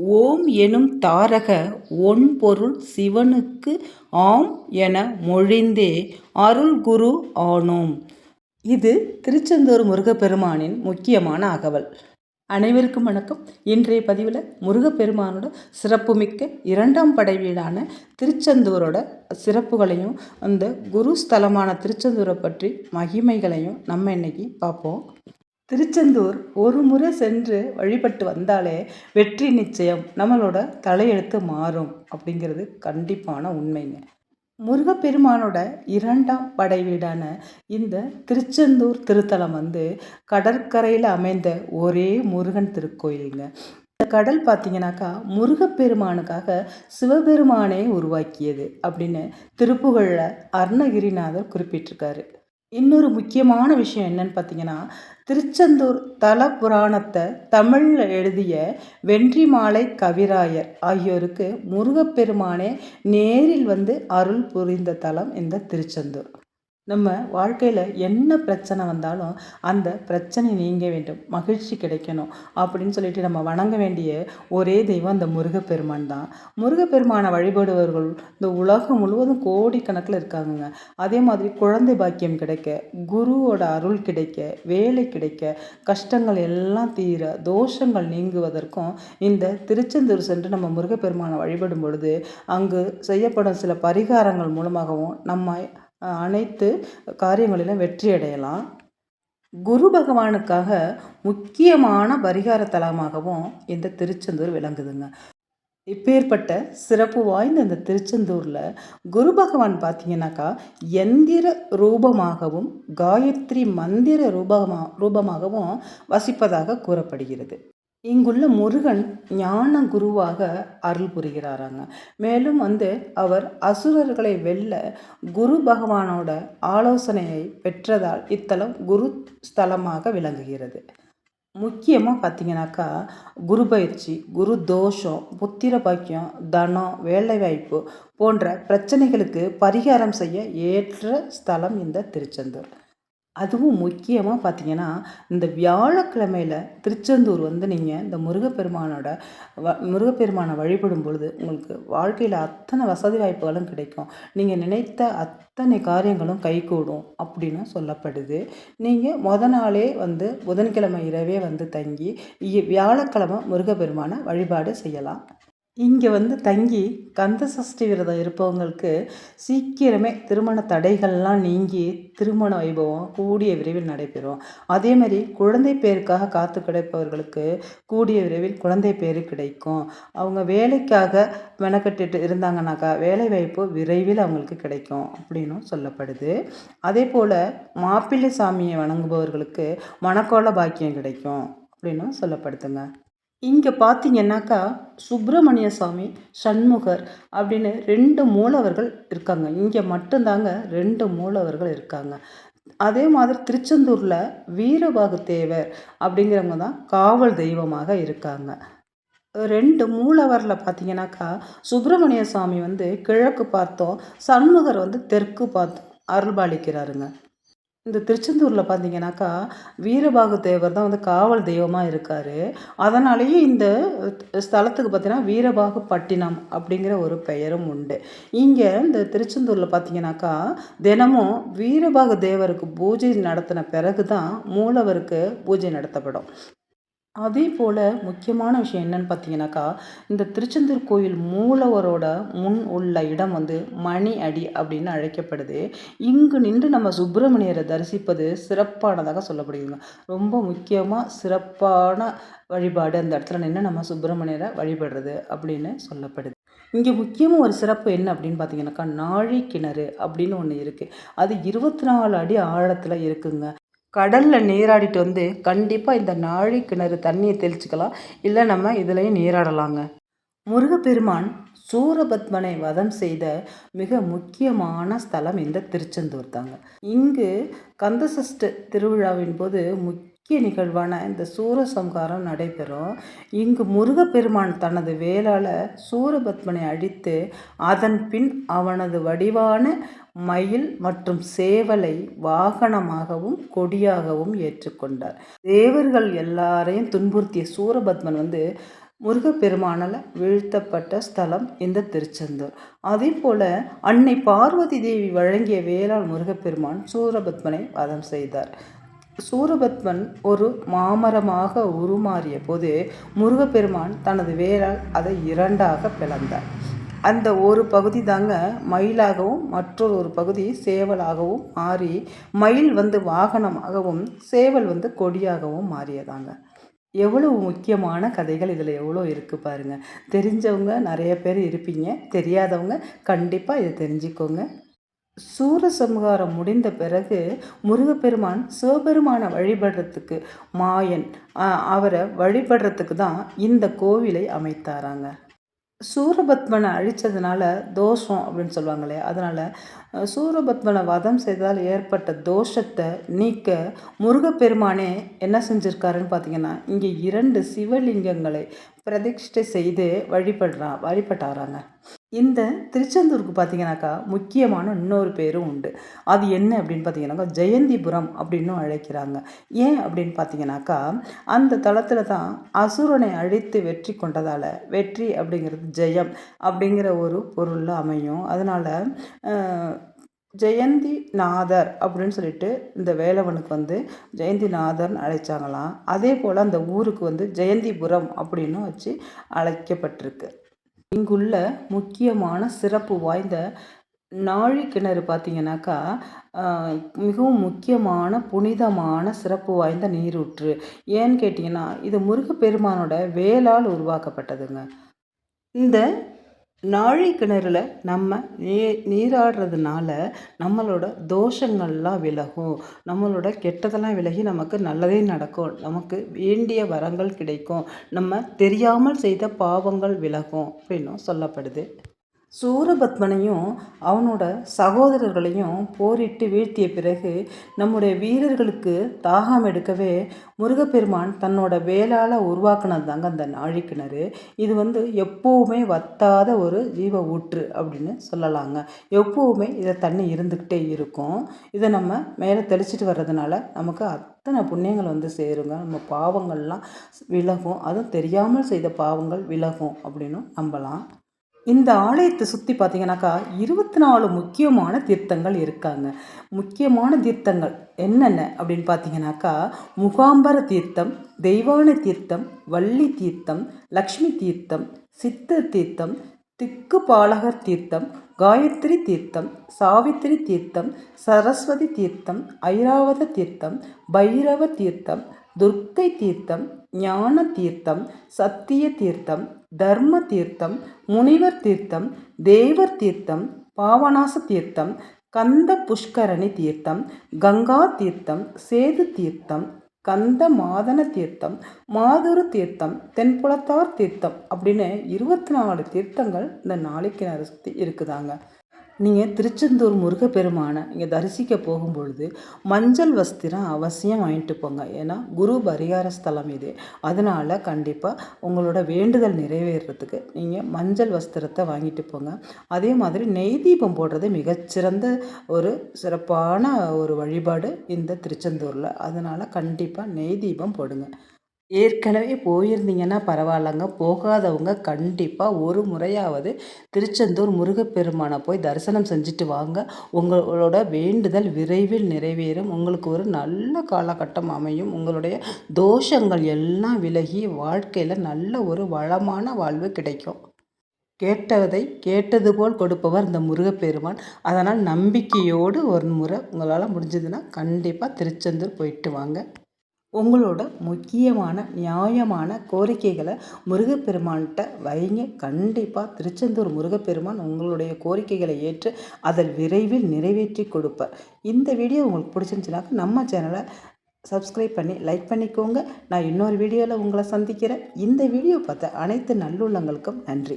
ஓம் எனும் தாரக ஒன்பொருள் சிவனுக்கு ஆம் என மொழிந்தே அருள்குரு ஆனோம். இது திருச்செந்தூர் முருகப்பெருமானின் முக்கியமான அகவல். அனைவருக்கும் வணக்கம். இன்றைய பதிவில் முருகப்பெருமானோட சிறப்புமிக்க இரண்டாம் படை வீடான திருச்செந்தூரோட சிறப்புகளையும் அந்த குரு ஸ்தலமான திருச்செந்தூரை பற்றி மகிமைகளையும் நம்ம இன்னைக்கு பார்ப்போம். திருச்செந்தூர் ஒரு முறை சென்று வழிபட்டு வந்தாலே வெற்றி நிச்சயம் நம்மளோட தலையெழுத்து மாறும் அப்படிங்கிறது கண்டிப்பான உண்மைங்க. முருகப்பெருமானோட இரண்டாம் படை வீடான இந்த திருச்செந்தூர் திருத்தலம் வந்து கடற்கரையில் அமைந்த ஒரே முருகன் திருக்கோயிலுங்க. இந்த கடல் பார்த்தீங்கன்னாக்கா முருகப்பெருமானுக்காக சிவபெருமானே உருவாக்கியது அப்படின்னு திருப்புகழில் அருணகிரிநாதர் குறிப்பிட்டிருக்காரு. இன்னொரு முக்கியமான விஷயம் என்னன்னு பார்த்தீங்கன்னா திருச்செந்தூர் தல புராணத்தை தமிழில் எழுதிய வென்றிமாலை கவிராயர் ஆகியோருக்கு முருகப்பெருமானே நேரில் வந்து அருள் புரிந்த தலம் இந்த திருச்செந்தூர். நம்ம வாழ்க்கையில் என்ன பிரச்சனை வந்தாலும் அந்த பிரச்சனை நீங்க வேண்டும். மகிழ்ச்சி கிடைக்கணும் அப்படின்னு சொல்லிட்டு நம்ம வணங்க வேண்டிய ஒரே தெய்வம் அந்த முருகப்பெருமான் தான். முருகப்பெருமானை வழிபடுபவர்கள் இந்த உலகம் முழுவதும் கோடிக்கணக்கில் இருக்காங்கங்க. அதே மாதிரி குழந்தை பாக்கியம் கிடைக்க குருவோட அருள் கிடைக்க வேலை கிடைக்க கஷ்டங்கள் எல்லாம் தீர தோஷங்கள் நீங்குவதற்கும் இந்த திருச்செந்தூர் சென்று நம்ம முருகப்பெருமானை வழிபடும் பொழுது அங்கு செய்யப்படும் சில பரிகாரங்கள் மூலமாகவும் நம்ம அனைத்து காரியங்களிலும் வெற்றி அடையலாம் குரு பகவானுக்காக முக்கியமான பரிகார தலமாகவும் இந்த திருச்செந்தூர் விளங்குதுங்க. இப்பேற்பட்ட சிறப்பு வாய்ந்த இந்த திருச்செந்தூரில் குரு பகவான் பார்த்தீங்கன்னாக்கா எந்திர ரூபமாகவும் காயத்ரி மந்திர ரூபமா ரூபமாகவும் வசிப்பதாக கூறப்படுகிறது. இங்குள்ள முருகன் ஞான குருவாக அருள் புரிகிறாராங்க. மேலும் வந்து அவர் அசுரர்களை வெல்ல குரு பகவானோட ஆலோசனையை பெற்றதால் இத்தலம் குரு ஸ்தலமாக விளங்குகிறது. முக்கியமாக பார்த்தீங்கன்னாக்கா குரு பயிற்சி குரு தோஷம் புத்திர பாக்கியம் தனம் வேலைவாய்ப்பு போன்ற பிரச்சனைகளுக்கு பரிகாரம் செய்ய ஏற்ற ஸ்தலம் இந்த திருச்செந்தூர். அதுவும் முக்கியமாக பார்த்தீங்கன்னா இந்த வியாழக்கிழமையில் திருச்செந்தூர் வந்து நீங்கள் இந்த முருகப்பெருமானோட வ முருகப்பெருமானை வழிபடும் பொழுது உங்களுக்கு வாழ்க்கையில் அத்தனை வசதி வாய்ப்புகளும் கிடைக்கும். நீங்கள் நினைத்த அத்தனை காரியங்களும் கைகூடும் அப்படின்னு சொல்லப்படுது. நீங்கள் முத நாளே வந்து புதன்கிழமை இரவே வந்து தங்கி வியாழக்கிழமை முருகப்பெருமானை வழிபாடு செய்யலாம். இங்கே வந்து தங்கி கந்த சஷ்டி விரதம் இருப்பவங்களுக்கு சீக்கிரமே திருமண தடைகள்லாம் நீங்கி திருமண வைபவம் கூடிய விரைவில் நடைபெறும். அதே மாதிரி குழந்தை பேருக்காக காத்து கிடைப்பவர்களுக்கு கூடிய விரைவில் குழந்தை பேரு கிடைக்கும். அவங்க வேலைக்காக மெனக்கட்டுட்டு இருந்தாங்கனாக்கா வேலை வாய்ப்பு விரைவில் அவங்களுக்கு கிடைக்கும் அப்படின்னும் சொல்லப்படுது. அதே போல் மாப்பிள்ளை சாமியை வணங்குபவர்களுக்கு மணக்கோள பாக்கியம் கிடைக்கும் அப்படின்னும் சொல்லப்படுதுங்க. இங்கே பார்த்தீங்கன்னாக்கா சுப்பிரமணிய சாமி சண்முகர் அப்படின்னு ரெண்டு மூலவர்கள் இருக்காங்க. இங்கே மட்டும்தாங்க ரெண்டு மூலவர்கள் இருக்காங்க. அதே மாதிரி திருச்செந்தூரில் வீரபாகு தேவர் அப்படிங்கிறவங்க தான் காவல் தெய்வமாக இருக்காங்க. ரெண்டு மூலவரில் பார்த்தீங்கன்னாக்கா சுப்பிரமணிய சுவாமி வந்து கிழக்கு பார்த்தோம் சண்முகர் வந்து தெற்கு பார்த்தோம் அருள்பாலிக்கிறாருங்க. இந்த திருச்செந்தூரில் பார்த்தீங்கன்னாக்கா வீரபாகு தேவர் தான் வந்து காவல் தெய்வமாக இருக்கார். அதனாலேயே இந்த ஸ்தலத்துக்கு பார்த்தீங்கன்னா வீரபாகு பட்டினம் அப்படிங்கிற ஒரு பெயரும் உண்டு. இங்கே இந்த திருச்செந்தூரில் பார்த்தீங்கன்னாக்கா தினமும் வீரபாகு தேவருக்கு பூஜை நடத்தின பிறகு தான் மூலவருக்கு பூஜை நடத்தப்படும். அதே போல் முக்கியமான விஷயம் என்னன்னு பார்த்தீங்கன்னாக்கா இந்த திருச்செந்தூர் கோயில் மூலவரோட முன் உள்ள இடம் வந்து மணி அடி அப்படின்னு அழைக்கப்படுது. இங்கு நின்று நம்ம சுப்பிரமணியரை தரிசிப்பது சிறப்பானதாக சொல்லப்படுதுங்க. ரொம்ப முக்கியமாக சிறப்பான வழிபாடு அந்த இடத்துல நின்று நம்ம சுப்பிரமணியரை வழிபடுறது அப்படின்னு சொல்லப்படுது. இங்கே முக்கியமாக ஒரு சிறப்பு என்ன அப்படின்னு பார்த்தீங்கன்னாக்கா நாழி கிணறு அப்படின்னு ஒன்று இருக்குது அது இருபத்தி நாலு அடி ஆழத்தில் இருக்குங்க. கடலில் நீராடிட்டு வந்து கண்டிப்பாக இந்த நாழி கிணறு தண்ணியை தெளிச்சுக்கலாம். இல்லை நம்ம இதுலேயும் நீராடலாங்க. முருகப்பெருமான் சூரபத்மனை வதம் செய்த மிக முக்கியமான ஸ்தலம் இந்த திருச்செந்தூர் தாங்க இங்கு கந்தசஷ்ட திருவிழாவின் போது முக்கிய முக்கிய நிகழ்வான இந்த சூரசம்ஹாரம் நடைபெறும். இங்கு முருகப்பெருமான் தனது வேளால் சூரபத்மனை அழித்து அதன் பின் அவனது வடிவான மயில் மற்றும் சேவலை வாகனமாகவும் கொடியாகவும் ஏற்றுக்கொண்டார். தேவர்கள் எல்லாரையும் துன்புறுத்திய சூரபத்மன் வந்து முருகப்பெருமானால் வீழ்த்தப்பட்ட ஸ்தலம் இந்த திருச்செந்தூர். அதே போல் அன்னை பார்வதி தேவி வழங்கிய வேளாண் முருகப்பெருமான் சூரபத்மனை வதம் செய்தார். சூரபத்மன் ஒரு மாமரமாக உருமாறிய போது முருகப்பெருமான் தனது வேரால் அதை இரண்டாக பிளந்தார். அந்த ஒரு பகுதி தாங்க மயிலாகவும் மற்றொரு ஒரு பகுதி சேவலாகவும் மாறி மயில் வந்து வாகனமாகவும் சேவல் வந்து கொடியாகவும் மாறியதாங்க. எவ்வளவு முக்கியமான கதைகள் இதில் எவ்வளோ இருக்குது பாருங்கள் தெரிஞ்சவங்க நிறைய பேர் இருப்பீங்க தெரியாதவங்க கண்டிப்பாக இதை தெரிஞ்சுக்கோங்க. சூரசம்ஹாரம் முடிந்த பிறகு முருகப்பெருமான் சிவபெருமானை வழிபடுறதுக்கு மாயன் அவரை வழிபடுறதுக்கு தான் இந்த கோவிலை அமைத்தாராங்க. சூரபத்மனை அழித்ததுனால தோஷம் அப்படின்னு சொல்லுவாங்க இல்லையா? அதனால் சூரபத்மனை வதம் செய்தால் ஏற்பட்ட தோஷத்தை நீக்க முருகப்பெருமானே என்ன செஞ்சுருக்காருன்னு பார்த்தீங்கன்னா இங்கே இரண்டு சிவலிங்கங்களை பிரதிஷ்டை செய்து வழிபடுறா வழிபட்டாராங்க. இந்த திருச்செந்தூருக்கு பார்த்தீங்கன்னாக்கா முக்கியமான இன்னொரு பேரும் உண்டு. அது என்ன அப்படின்னு பார்த்தீங்கன்னாக்கா ஜெயந்திபுரம் அப்படின்னும் அழைக்கிறாங்க. ஏன் அப்படின்னு பார்த்தீங்கன்னாக்கா அந்த தளத்தில் தான் அசுரனை அழித்து வெற்றி கொண்டதால் வெற்றி அப்படிங்கிறது ஜெயம் அப்படிங்கிற ஒரு பொருளில் அமையும். அதனால் ஜெயந்தி நாதர் அப்படின்னு சொல்லிட்டு இந்த வேலவனுக்கு வந்து ஜெயந்தி நாதர்னு அழைச்சாங்களாம். அதே போல் அந்த ஊருக்கு வந்து ஜெயந்திபுரம் அப்படின்னு வச்சு அழைக்கப்பட்டிருக்கு. இங்குள்ள முக்கியமான சிறப்பு வாய்ந்த நாழி கிணறு பார்த்தீங்கன்னாக்கா மிகவும் முக்கியமான புனிதமான சிறப்பு வாய்ந்த நீரூற்று. ஏன்னு கேட்டிங்கன்னா இது முருகப்பெருமானோட வேலால் உருவாக்கப்பட்டதுங்க. இந்த நாழி கிணறுல நம்ம நீ நீராடுறதுனால நம்மளோட தோஷங்கள்லாம் விலகும். நம்மளோட கெட்டதெல்லாம் விலகி நமக்கு நல்லதே நடக்கும். நமக்கு வேண்டிய வரங்கள் கிடைக்கும். நம்ம தெரியாமல் செய்த பாவங்கள் விலகும் அப்படின்னும் சொல்லப்படுது. சூரபத்மனையும் அவனோட சகோதரர்களையும் போரிட்டு வீழ்த்திய பிறகு நம்முடைய வீரர்களுக்கு தாகம் எடுக்கவே முருகப்பெருமான் தன்னோட வேளால் உருவாக்குனது தாங்க அந்த நாழிக்கிணறு இது வந்து எப்போவுமே வத்தாத ஒரு ஜீவ ஊற்று அப்படின்னு சொல்லலாங்க. எப்போவுமே இதை தண்ணி இருந்துக்கிட்டே இருக்கும். இதை நம்ம மேலே தெளிச்சிட்டு வர்றதுனால நமக்கு அத்தனை புண்ணியங்கள் வந்து சேருங்க. நம்ம பாவங்கள்லாம் விலகும். அதுவும் தெரியாமல் செய்த பாவங்கள் விலகும் அப்படின்னும் நம்பலாம். இந்த ஆலயத்தை சுற்றி பார்த்தீங்கன்னாக்கா இருபத்தி நாலு முக்கியமான தீர்த்தங்கள் இருக்காங்க. முக்கியமான தீர்த்தங்கள் என்னென்ன அப்படின்னு பார்த்தீங்கன்னாக்கா முகாம்பர தீர்த்தம் தெய்வான தீர்த்தம் வள்ளி தீர்த்தம் லக்ஷ்மி தீர்த்தம் சித்தர் தீர்த்தம் திக்கு பாலகர் தீர்த்தம் காயத்ரி தீர்த்தம் சாவித்திரி தீர்த்தம் சரஸ்வதி தீர்த்தம் ஐராவத தீர்த்தம் பைரவ தீர்த்தம் துர்க்கை தீர்த்தம் ஞான தீர்த்தம் சத்திய தீர்த்தம் தர்ம தீர்த்தம் முனிவர் தீர்த்தம் தேவர் தீர்த்தம் பாவனாச தீர்த்தம் கந்த புஷ்கரணி தீர்த்தம் கங்கா தீர்த்தம் சேது தீர்த்தம் கந்த மாதன தீர்த்தம் மாதுரு தீர்த்தம் தென்புலத்தார் தீர்த்தம் அப்படின்னு இருபத்தி நாலு தீர்த்தங்கள் இந்த நாளைக்கு சுற்றி இருக்குதாங்க. நீங்கள் திருச்செந்தூர் முருகப்பெருமானை இங்கே தரிசிக்க போகும்பொழுது மஞ்சள் வஸ்திரம் அவசியம் வாங்கிட்டு போங்க. ஏன்னா குரு பரிகார ஸ்தலம் இது. அதனால் கண்டிப்பாக உங்களோட வேண்டுதல் நிறைவேறதுக்கு நீங்கள் மஞ்சள் வஸ்திரத்தை வாங்கிட்டு போங்க. அதே மாதிரி நெய் தீபம் போடுறது மிகச்சிறந்த ஒரு சிறப்பான ஒரு வழிபாடு இந்த திருச்செந்தூரில். அதனால் கண்டிப்பாக நெய் தீபம் போடுங்க. ஏற்கனவே போயிருந்தீங்கன்னா பரவாயில்லங்க. போகாதவங்க கண்டிப்பாக ஒரு முறையாவது திருச்செந்தூர் முருகப்பெருமானை போய் தரிசனம் செஞ்சுட்டு வாங்க. உங்களோட வேண்டுதல் விரைவில் நிறைவேறும். உங்களுக்கு ஒரு நல்ல காலகட்டம் அமையும். உங்களுடைய தோஷங்கள் எல்லாம் விலகி வாழ்க்கையில் நல்ல ஒரு வளமான வாழ்வு கிடைக்கும். கேட்டதை கேட்டது போல் கொடுப்பவர் இந்த முருகப்பெருமான். அதனால் நம்பிக்கையோடு ஒரு முறை உங்களால் முடிஞ்சதுன்னா கண்டிப்பாக திருச்செந்தூர் போயிட்டு வாங்க. உங்களோட முக்கியமான நியாயமான கோரிக்கைகளை முருகப்பெருமான்கிட்ட வைங்க. கண்டிப்பாக திருச்செந்தூர் முருகப்பெருமான் உங்களுடைய கோரிக்கைகளை ஏற்று அதில் விரைவில் நிறைவேற்றி கொடுப்பார். இந்த வீடியோ உங்களுக்கு பிடிச்சிருந்துச்சுனாக்கா நம்ம சேனலை சப்ஸ்கிரைப் பண்ணி லைக் பண்ணிக்கோங்க. நான் இன்னொரு வீடியோவில் உங்களை சந்திக்கிறேன். இந்த வீடியோ பார்த்த அனைத்து நல்லுள்ளங்களுக்கும் நன்றி.